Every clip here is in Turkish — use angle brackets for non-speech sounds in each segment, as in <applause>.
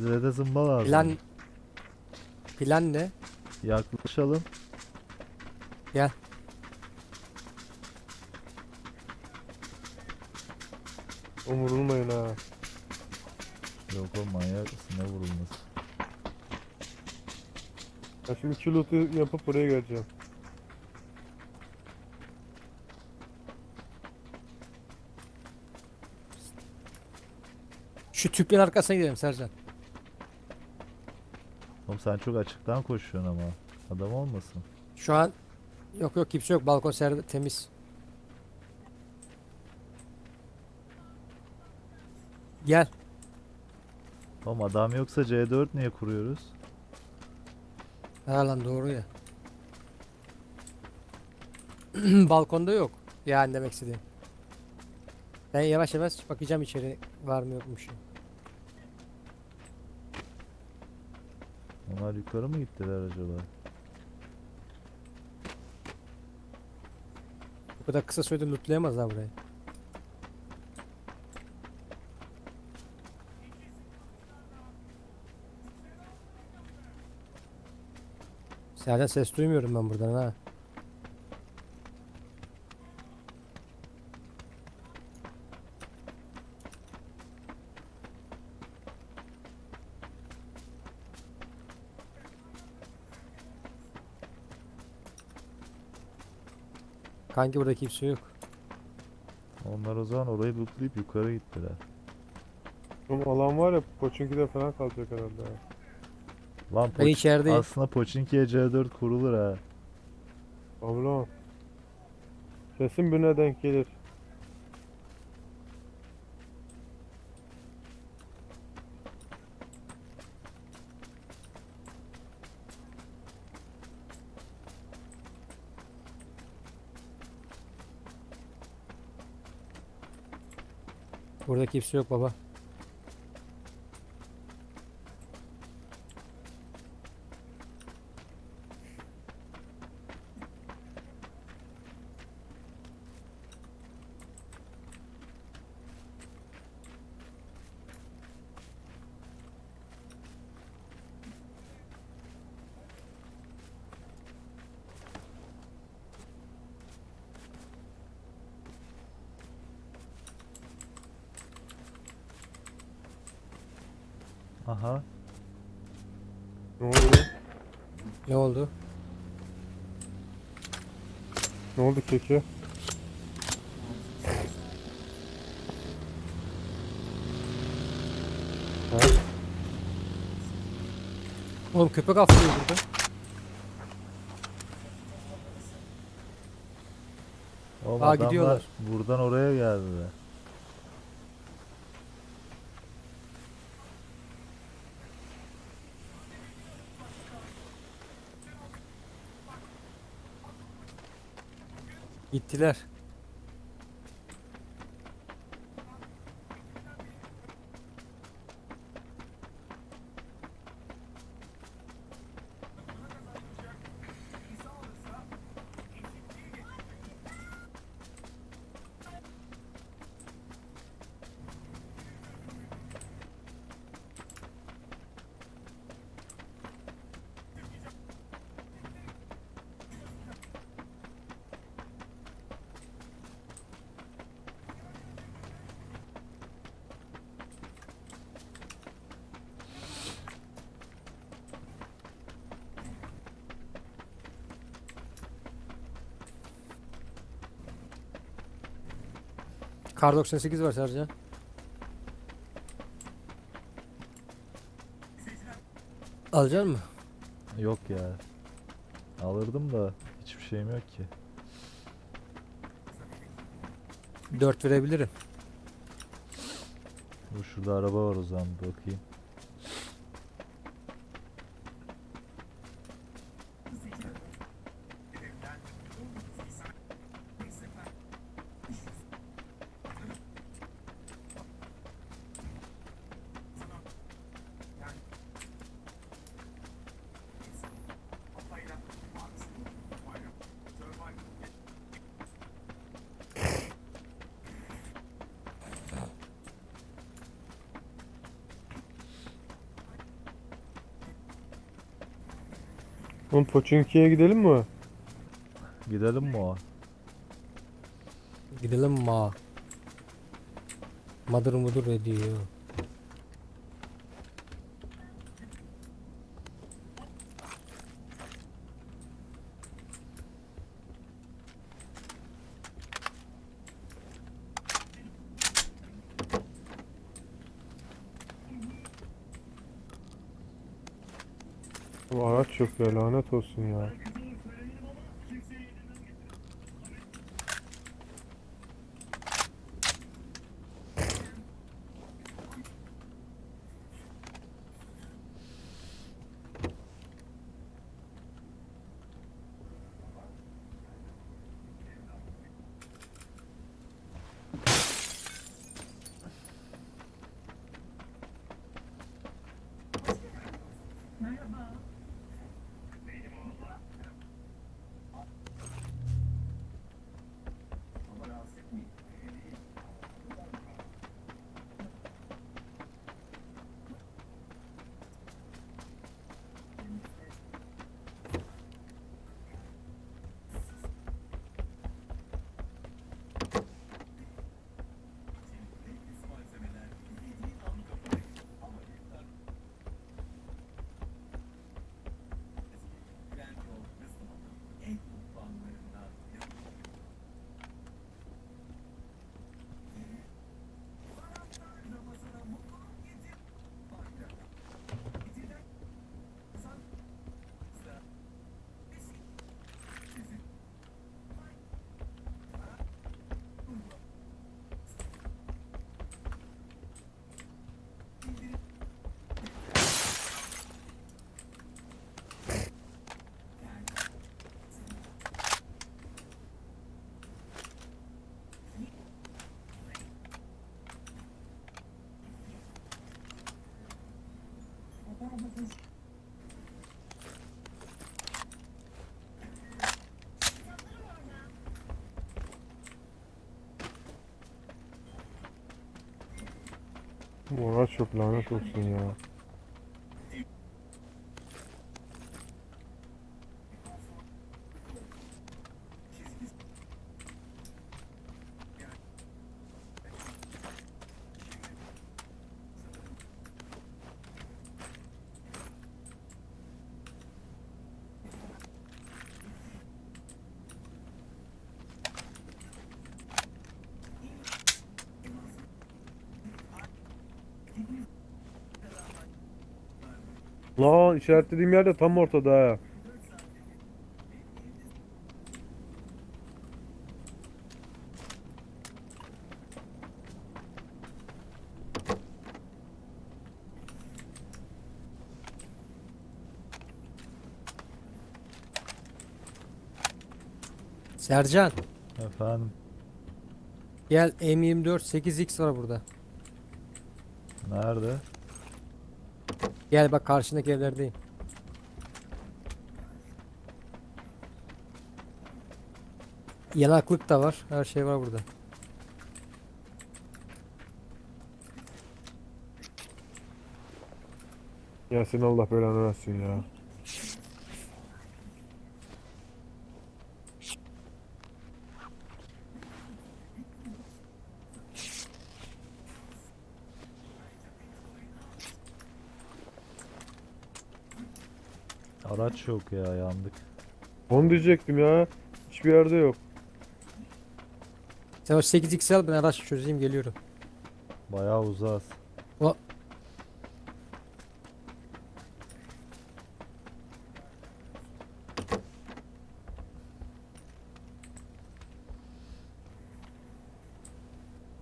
Bize de zımba lazım. Plan Plan ne? Yaklaşalım. Gel. Umurulmayın ha. Yok o manyak ne vurulması. Ben şimdi iki loot'u yapıp buraya geleceğim. Şu tüplerin arkasına gidelim Sercan. Oğlum sen çok açıktan koşuyorsun ama. Adam olmasın. Şu an yok yok kimse yok. Balkon ser temiz. Gel. Oğlum adam yoksa C4 niye kuruyoruz? Ha lan doğru ya. <clears throat> Balkonda yok. Yani demek istediğim. Ben yavaş yavaş bakacağım içeri var mı yokmuş. Onlar yukarı mı gittiler acaba? Bu kadar kısa sürede lootlayamaz ha burayı. Serden ses duymuyorum ben buradan ha. Kanki burada kimse yok. Onlar o zaman orayı lootlayıp yukarı gittiler. Oğlum alan var ya Poçinki'de falan kalacak herhalde. ha. Lan Ben Poç- içerideyim. aslında Pochinki'ye C4 kurulur ha. Abi lan. Sesin birine denk gelir. Burada kimse yok baba. Aha. Ne oldu? Ne oldu? Oldu keke? Oğlum köpek avlıyor burada. Oğlum Aa, adamlar gidiyorlar. buradan oraya geldiler. Gittiler. Kar 98 var Sercan. Alacak mı? Yok ya. Alırdım da hiçbir şeyim yok ki. 4 verebilirim. Dur şurada araba var o zaman bir bakayım. Oğlum Pochinki'ye gidelim mi? Gidelim mi o? Gidelim ma. Madır mudur ediyor. Bu araç yok ya lanet olsun ya. Bu araç yok lanet olsun ya. Lan işaretlediğim yerde tam ortada ha. Sercan Efendim gel M24 8x var burada. nerede? Gel bak karşındaki evlerdeyim. Yanaklık da var. Her şey var burada. Ya senin Allah belanı versin ya. Araç yok ya yandık. Onu diyecektim ya. Hiçbir yerde yok. Sen o 8x al ben araç çözeyim geliyorum. Bayağı uzağız. O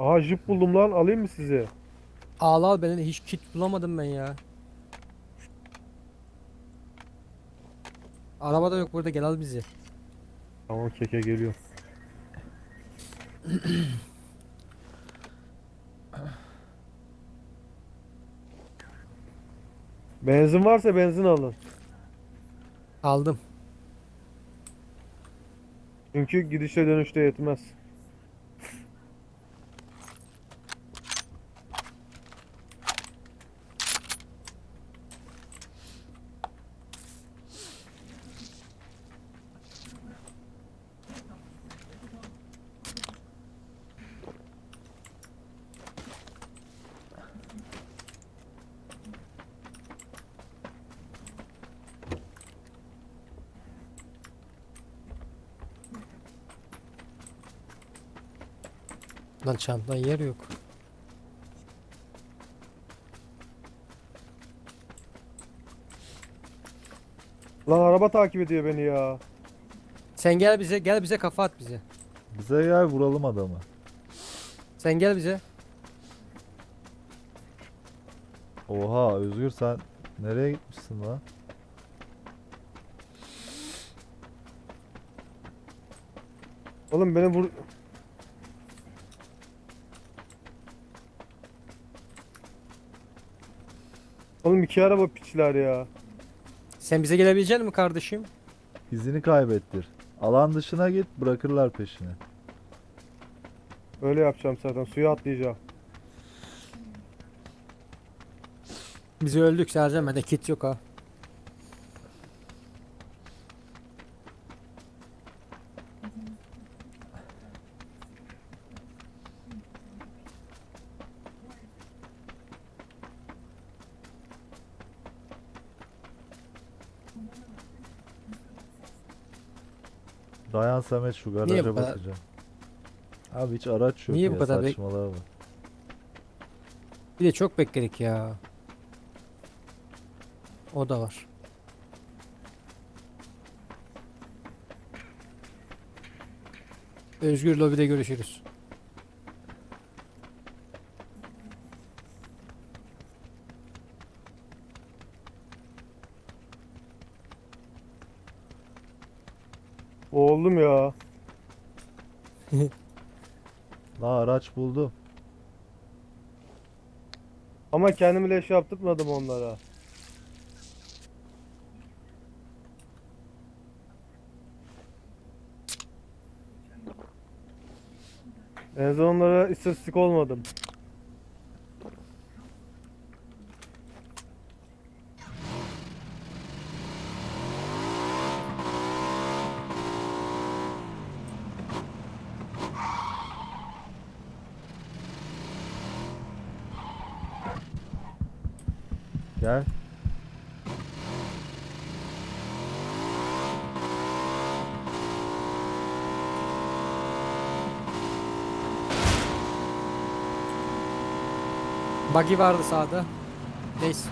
Aha jip buldum lan alayım mı size? al al ben hiç kit bulamadım ben ya. Araba da yok burada gel al bizi. Tamam keke geliyor. <clears throat> Benzin varsa benzin alın. Aldım. Çünkü gidişle dönüşte yetmez. Lan çantadan yer yok. Lan araba takip ediyor beni ya. Sen gel bize gel bize kafa at bize. Bize gel vuralım adamı. Sen gel bize. Oha Özgür sen nereye gitmişsin lan? Oğlum beni vur... Oğlum iki araba piçler ya. Sen bize gelebilecek misin kardeşim? İzini kaybettir. Alan dışına git bırakırlar peşine. Öyle yapacağım zaten suya atlayacağım. Bizi öldük Sercan bende kit yok ha. Dayan Samet şu Niye garaja bu kadar- bakacağım. Abi hiç araç yok Niye bu ya kadar bek- saçmalığa bak. Bir de çok bekledik ya. O da var. Özgür lobide görüşürüz. Oğlum ya. <laughs> La araç buldum. Ama kendimi leş yaptırmadım onlara. En azından onlara istatistik olmadım. Gel. Buggy vardı sağda. Neyse.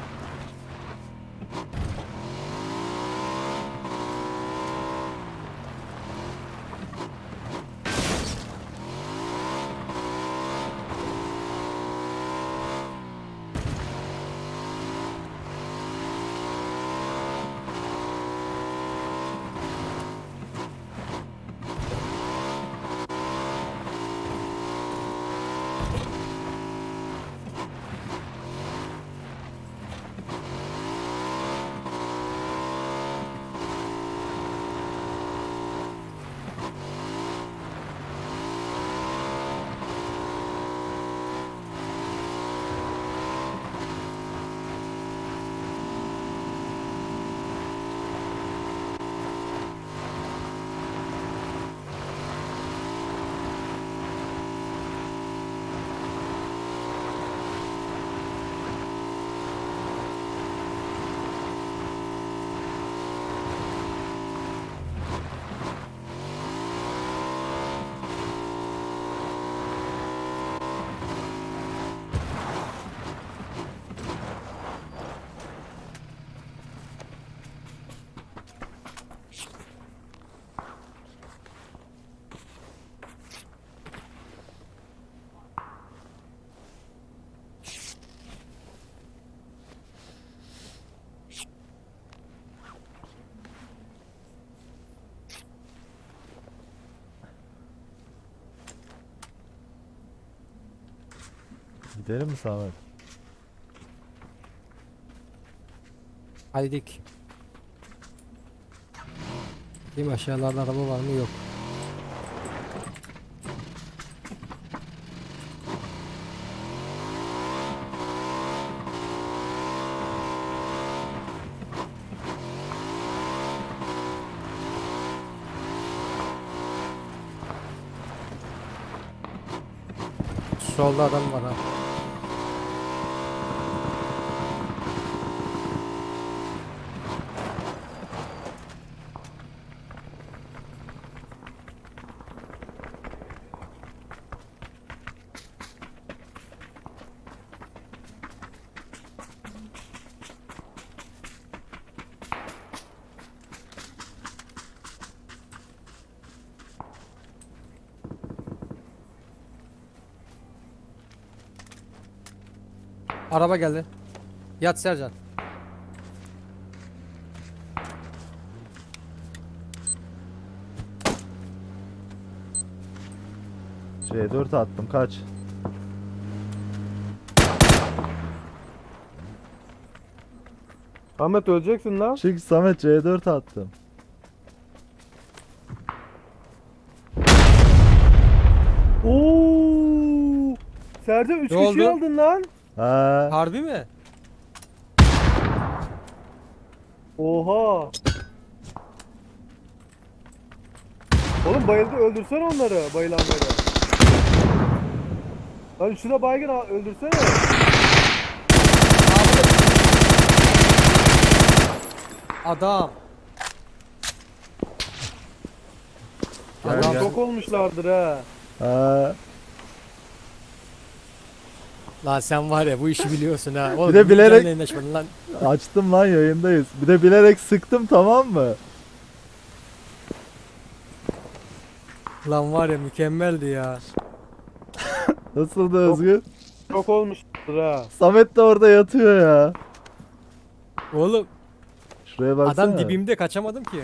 Gidelim mi Samet? Değil mi aşağılarda araba var mı? Yok. Solda adam var ha. Araba geldi. Yat Sercan. C4 attım kaç. Ahmet öleceksin lan. Çık Samet C4 attım. Oo! Sercan 3 Ne kişi oldu? aldın lan. Ha. Harbi mi? Oha. Oğlum bayıldı öldürsen onları bayılanları. Lan de baygın ha, öldürsene. Adam. Gel, Adam gel. Çok olmuşlardır ha. Ha. Lan sen var ya bu işi biliyorsun ha. Oğlum, de bilerek- lan. Açtım lan yayındayız. Bir de bilerek sıktım tamam mı? Lan var ya mükemmeldi ya. Nasıldı Özgür? Çok olmuşlardır ha. Samet de orada yatıyor ya. Oğlum Şuraya baksana. adam dibimde kaçamadım ki.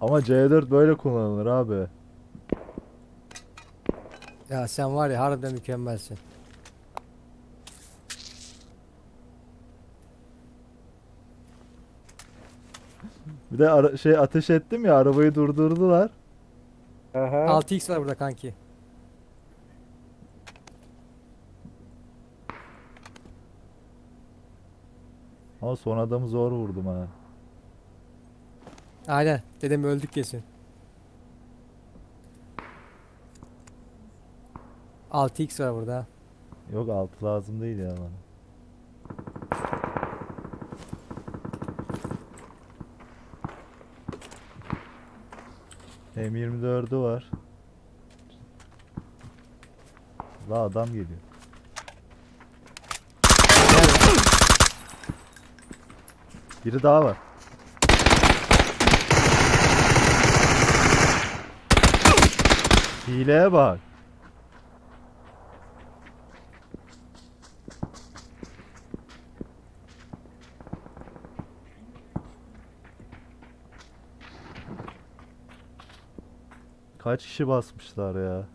Ama C4 böyle kullanılır abi. Ya sen var ya harbiden mükemmelsin. Bir de ara- şey ateş ettim ya arabayı durdurdular. Aha. 6x var burada kanki. Ama son adamı zor vurdum ha. Aynen dedim öldük kesin. 6x var burada. Yok altı lazım değil ya bana. M24'ü var. La adam geliyor. Biri daha var. Hileye bak. Kaç kişi basmışlar ya?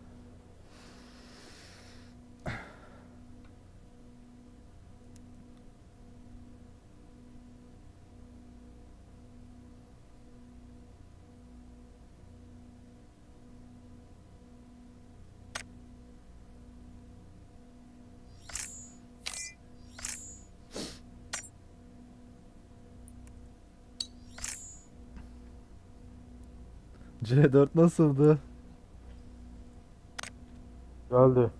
C4 nasıldı? Geldi.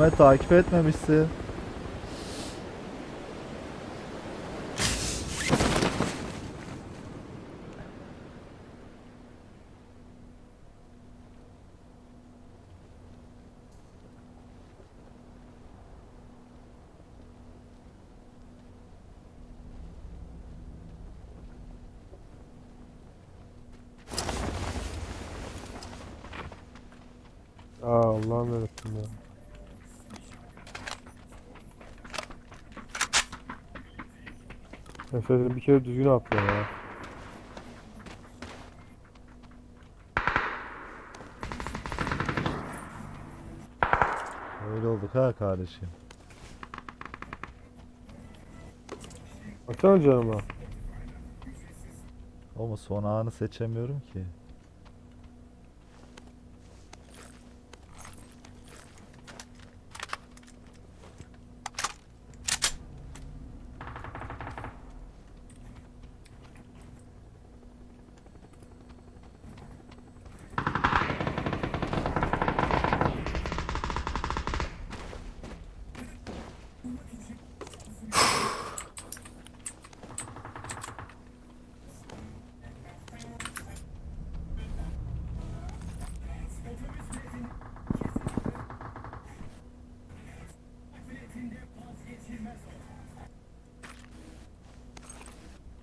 Samet takip etmemişsin. Aa Allah'ım yarabbim ya. Mesela bir kere düzgün atla ya. Öyle olduk ha kardeşim. Baksana canıma. Ama son anı seçemiyorum ki.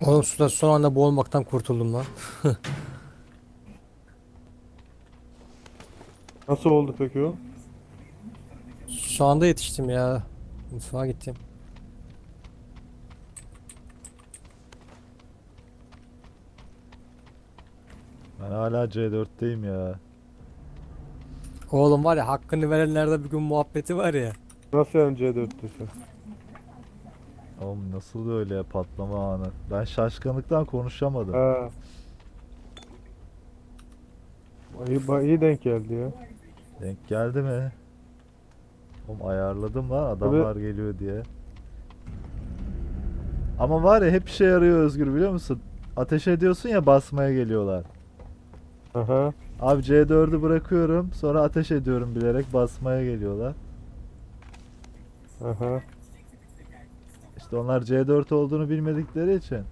Oğlum suda son anda boğulmaktan kurtuldum lan. <laughs> Nasıl oldu peki o? Şu anda yetiştim ya. Mutfağa gittim. Ben hala C4'teyim ya. Oğlum var ya hakkını verenlerde bir gün muhabbeti var ya. Nasıl yani C4'tesin? Oğlum nasıl öyle patlama anı. Ben şaşkınlıktan konuşamadım. Ha. İyi, ba- iyi denk geldi ya. Denk geldi mi? Oğlum ayarladım lan adamlar geliyor diye. Ama var ya hep işe yarıyor Özgür biliyor musun? Ateş ediyorsun ya basmaya geliyorlar. Aha. Abi C4'ü bırakıyorum sonra ateş ediyorum bilerek basmaya geliyorlar. Aha. İşte onlar C4 olduğunu bilmedikleri için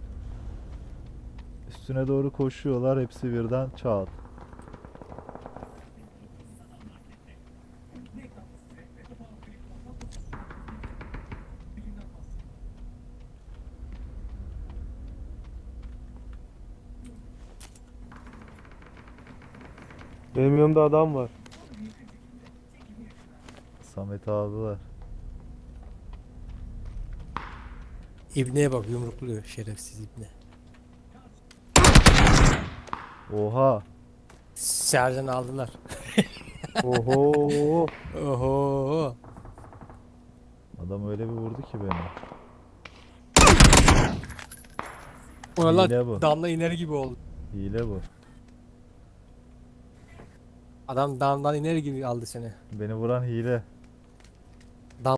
üstüne doğru koşuyorlar hepsi birden çat. Benim yanımda adam var. Samet'i aldılar. İbneye bak yumrukluyor şerefsiz ibne. Oha. Sercan aldılar. <laughs> Oho. Oho. Adam öyle bir vurdu ki beni. Ona Hile lan bu. damla iner gibi oldu. Hile bu. Adam damdan iner gibi aldı seni. Beni vuran hile.